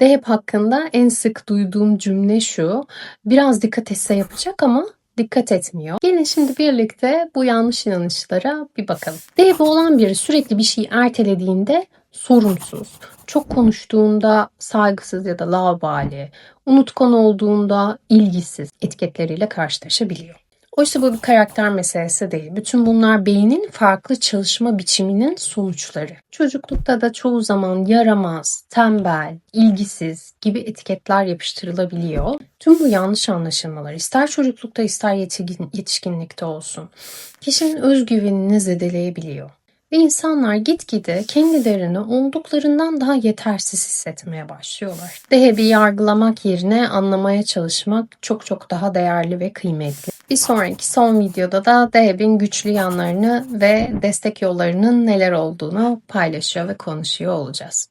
Dehep hakkında en sık duyduğum cümle şu. Biraz dikkat etse yapacak ama dikkat etmiyor. Gelin şimdi birlikte bu yanlış inanışlara bir bakalım. Dehebi olan biri sürekli bir şeyi ertelediğinde sorumsuz, çok konuştuğunda saygısız ya da laubali, unutkan olduğunda ilgisiz etiketleriyle karşılaşabiliyor. Oysa bu bir karakter meselesi değil. Bütün bunlar beynin farklı çalışma biçiminin sonuçları. Çocuklukta da çoğu zaman yaramaz, tembel, ilgisiz gibi etiketler yapıştırılabiliyor. Tüm bu yanlış anlaşılmalar ister çocuklukta ister yetişkin- yetişkinlikte olsun kişinin özgüvenini zedeleyebiliyor. Ve insanlar gitgide kendilerini olduklarından daha yetersiz hissetmeye başlıyorlar. Dehebi yargılamak yerine anlamaya çalışmak çok çok daha değerli ve kıymetli. Bir sonraki son videoda da Deheb'in güçlü yanlarını ve destek yollarının neler olduğunu paylaşıyor ve konuşuyor olacağız.